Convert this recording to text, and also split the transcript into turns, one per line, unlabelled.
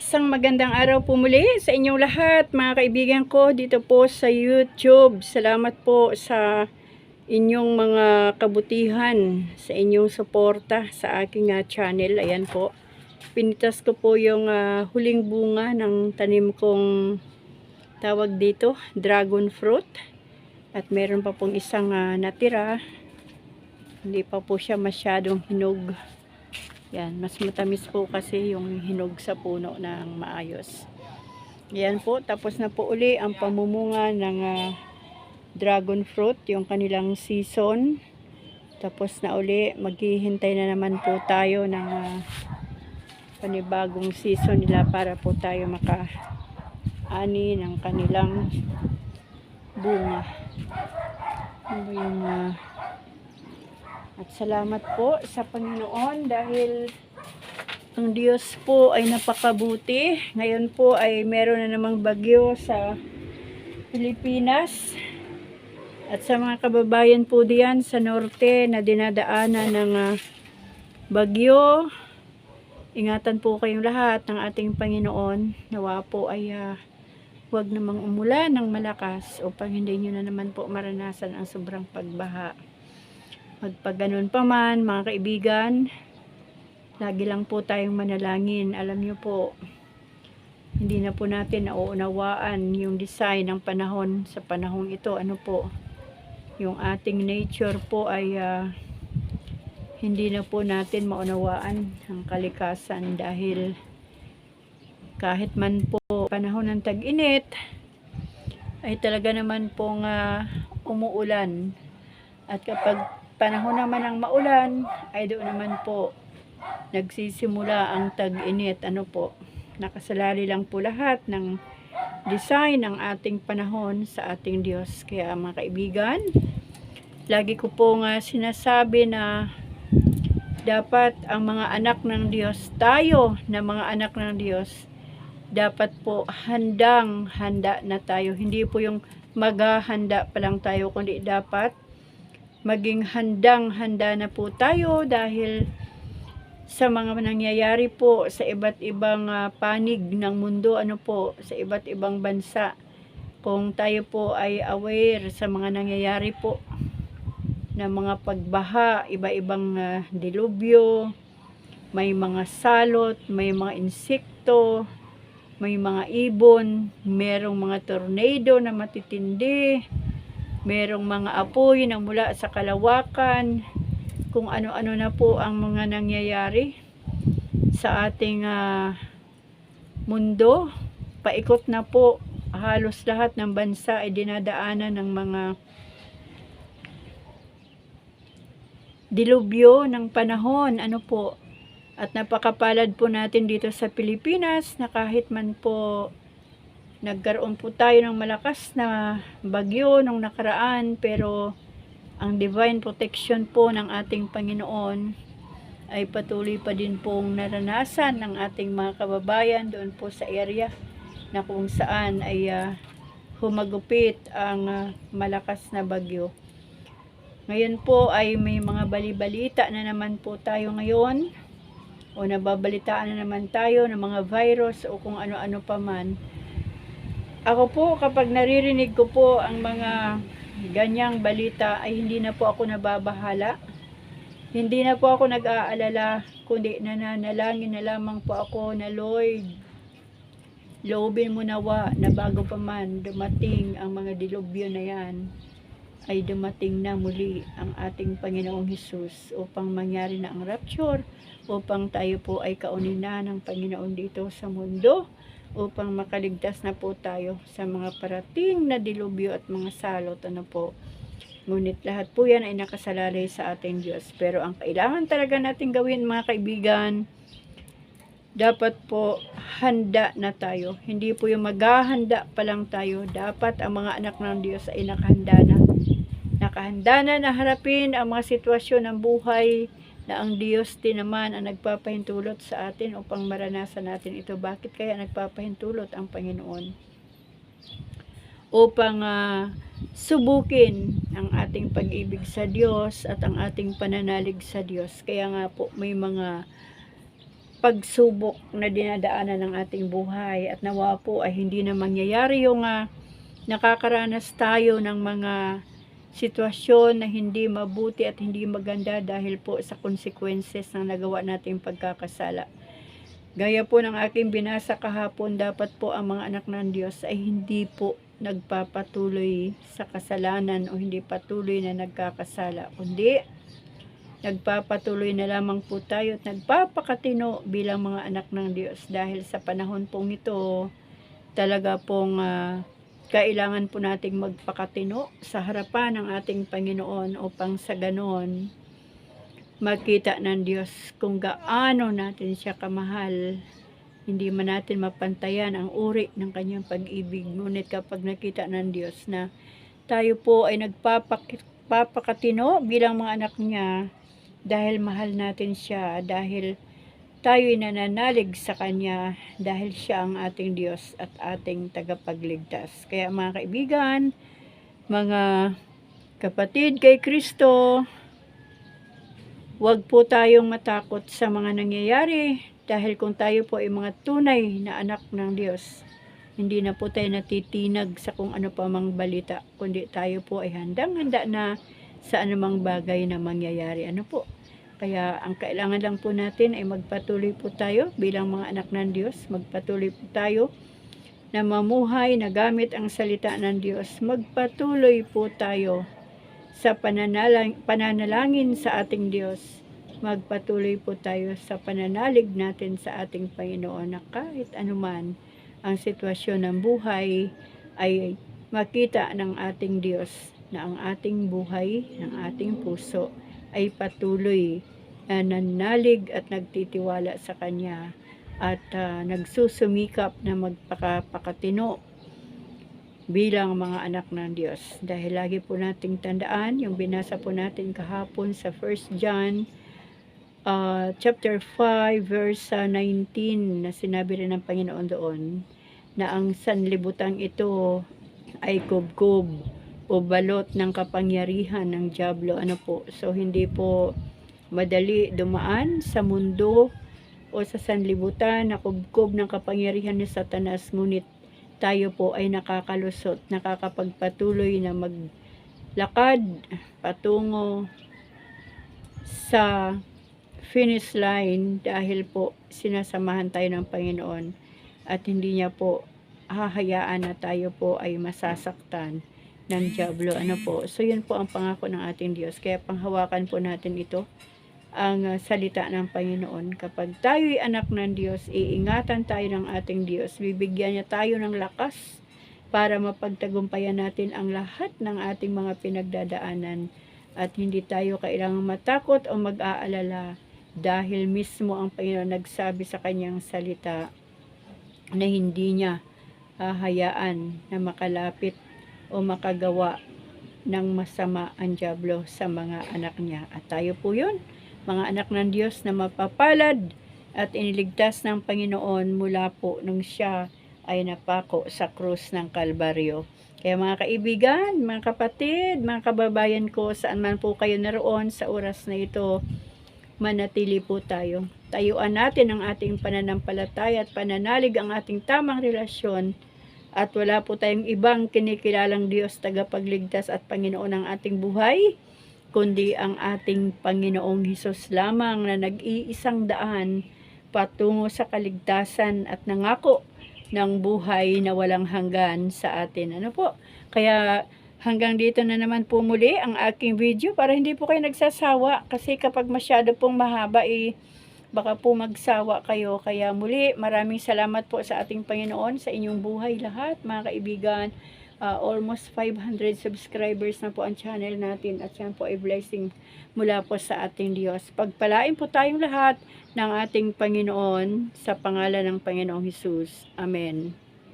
Isang magandang araw po muli sa inyong lahat, mga kaibigan ko dito po sa YouTube. Salamat po sa inyong mga kabutihan, sa inyong suporta sa aking ah, channel. Ayan po. Pinitas ko po yung ah, huling bunga ng tanim kong tawag dito, dragon fruit. At meron pa pong isang ah, natira. Hindi pa po siya masyadong hinog. Yan, mas matamis po kasi yung hinog sa puno ng maayos. Yan po, tapos na po uli ang pamumunga ng ah, dragon fruit, yung kanilang season. Tapos na uli, maghihintay na naman po tayo ng ah, panibagong season nila para po tayo maka-ani ng kanilang bunga. Ano ba yung ah, at salamat po sa Panginoon dahil ang Diyos po ay napakabuti. Ngayon po ay meron na namang bagyo sa Pilipinas. At sa mga kababayan po diyan sa norte na dinadaanan ng ah, bagyo, ingatan po kayong lahat ng ating Panginoon. Nawa po ay ah, huwag namang umulan ng malakas upang hindi nyo na naman po maranasan ang sobrang pagbaha. Magpaganon pa man, mga kaibigan, lagi lang po tayong manalangin. Alam nyo po, hindi na po natin nauunawaan yung design ng panahon sa panahong ito. Ano po, yung ating nature po ay ah, hindi na po natin maunawaan ang kalikasan dahil kahit man po panahon ng tag-init ay talaga naman pong ah, umuulan at kapag panahon naman ng maulan, ay doon naman po nagsisimula ang tag-init. Ano po, nakasalali lang po lahat ng design ng ating panahon sa ating Diyos. Kaya mga kaibigan, lagi ko po nga sinasabi na dapat ang mga anak ng Diyos, tayo na mga anak ng Diyos, dapat po handang handa na tayo. Hindi po yung maghahanda pa lang tayo, kundi dapat maging handang-handa na po tayo dahil sa mga nangyayari po sa iba't ibang ah, panig ng mundo, ano po, sa iba't ibang bansa. Kung tayo po ay aware sa mga nangyayari po na mga pagbaha, iba-ibang ah, dilubyo, may mga salot, may mga insekto, may mga ibon, merong mga tornado na matitindi, merong mga apoy na mula sa kalawakan, kung ano-ano na po ang mga nangyayari sa ating ah, mundo. Paikot na po, halos lahat ng bansa ay dinadaanan ng mga dilubyo ng panahon. Ano po? At napakapalad po natin dito sa Pilipinas na kahit man po nagkaroon po tayo ng malakas na bagyo nung nakaraan pero ang divine protection po ng ating Panginoon ay patuloy pa din pong naranasan ng ating mga kababayan doon po sa area na kung saan ay ah, humagupit ang ah, malakas na bagyo. Ngayon po ay may mga balibalita na naman po tayo ngayon o nababalitaan na naman tayo ng mga virus o kung ano-ano pa man. Ako po kapag naririnig ko po ang mga ganyang balita ay hindi na po ako nababahala. Hindi na po ako nag-aalala kundi nananalangin na lamang po ako na Lord loobin mo nawa na bago pa man dumating ang mga dilubyo na yan ay dumating na muli ang ating Panginoong Hesus upang mangyari na ang rapture upang tayo po ay kaunin na ng Panginoon dito sa mundo upang makaligtas na po tayo sa mga parating na dilubyo at mga salot. Ano po? Ngunit lahat po yan ay nakasalalay sa ating Diyos. Pero ang kailangan talaga natin gawin mga kaibigan dapat po handa na tayo. Hindi po yung maghahanda pa lang tayo. Dapat ang mga anak ng Diyos ay nakahanda na. Nakahanda na na harapin ang mga sitwasyon ng buhay na ang Diyos din naman ang nagpapahintulot sa atin upang maranasan natin ito. Bakit kaya nagpapahintulot ang Panginoon? Upang ah, subukin ang ating pag-ibig sa Diyos at ang ating pananalig sa Diyos. Kaya nga po may mga pagsubok na dinadaanan ng ating buhay at nawa po ay hindi na mangyayari yung ah, nakakaranas tayo ng mga sitwasyon na hindi mabuti at hindi maganda dahil po sa consequences ng nagawa nating pagkakasala. Gaya po ng aking binasa kahapon, dapat po ang mga anak ng Diyos ay hindi po nagpapatuloy sa kasalanan o hindi patuloy na nagkakasala, kundi nagpapatuloy na lamang po tayo at nagpapakatino bilang mga anak ng Diyos dahil sa panahon pong ito talaga pong ah, kailangan po nating magpakatino sa harapan ng ating Panginoon upang sa ganon makita ng Diyos kung gaano natin siya kamahal. Hindi man natin mapantayan ang uri ng kanyang pag-ibig. Ngunit kapag nakita ng Diyos na tayo po ay nagpapakatino bilang mga anak niya dahil mahal natin siya, dahil tayo'y nananalig sa Kanya dahil siya ang ating Diyos at ating tagapagligtas. Kaya mga kaibigan, mga kapatid kay Kristo, Huwag po tayong matakot sa mga nangyayari dahil kung tayo po ay mga tunay na anak ng Diyos, hindi na po tayo natitinag sa kung ano pa mang balita, kundi tayo po ay handang-handa na sa anumang bagay na mangyayari. Ano po? Kaya ang kailangan lang po natin ay magpatuloy po tayo bilang mga anak ng Diyos, magpatuloy po tayo na mamuhay na gamit ang salita ng Diyos. Magpatuloy po tayo sa pananalang, pananalangin sa ating Diyos, magpatuloy po tayo sa pananalig natin sa ating Panginoon na kahit anuman ang sitwasyon ng buhay ay makita ng ating Diyos na ang ating buhay, ng ating puso ay patuloy na nanalig at nagtitiwala sa Kanya at ah, nagsusumikap na magpakapakatino bilang mga anak ng Diyos. Dahil lagi po nating tandaan, yung binasa po natin kahapon sa 1 John uh, chapter 5 verse uh, 19 na sinabi rin ng Panginoon doon na ang sanlibutan ito ay kubkob o balot ng kapangyarihan ng Diablo. Ano po? So hindi po madali dumaan sa mundo o sa sanlibutan na kubkob ng kapangyarihan ni Satanas ngunit tayo po ay nakakalusot, nakakapagpatuloy na maglakad patungo sa finish line dahil po sinasamahan tayo ng Panginoon at hindi niya po hahayaan na tayo po ay masasaktan ng Diablo. Ano po? So, yun po ang pangako ng ating Diyos. Kaya panghawakan po natin ito ang uh, salita ng Panginoon. Kapag tayo'y anak ng Diyos, iingatan tayo ng ating Diyos. Bibigyan niya tayo ng lakas para mapagtagumpayan natin ang lahat ng ating mga pinagdadaanan at hindi tayo kailangang matakot o mag-aalala dahil mismo ang Panginoon nagsabi sa kanyang salita na hindi niya hahayaan na makalapit o makagawa ng masama ang Diablo sa mga anak niya. At tayo po yun mga anak ng Diyos na mapapalad at iniligtas ng Panginoon mula po nung siya ay napako sa krus ng Kalbaryo. Kaya mga kaibigan, mga kapatid, mga kababayan ko, saan man po kayo naroon sa oras na ito, manatili po tayo. Tayuan natin ang ating pananampalataya at pananalig ang ating tamang relasyon at wala po tayong ibang kinikilalang Diyos tagapagligtas at Panginoon ng ating buhay kundi ang ating Panginoong Hesus lamang na nag-iisang daan patungo sa kaligtasan at nangako ng buhay na walang hanggan sa atin. Ano po? Kaya hanggang dito na naman po muli ang aking video para hindi po kayo nagsasawa kasi kapag masyado pong mahaba eh, baka po magsawa kayo. Kaya muli maraming salamat po sa ating Panginoon sa inyong buhay lahat mga kaibigan uh, almost 500 subscribers na po ang channel natin at yan po ay blessing mula po sa ating Diyos. Pagpalain po tayong lahat ng ating Panginoon sa pangalan ng Panginoong Hesus. Amen.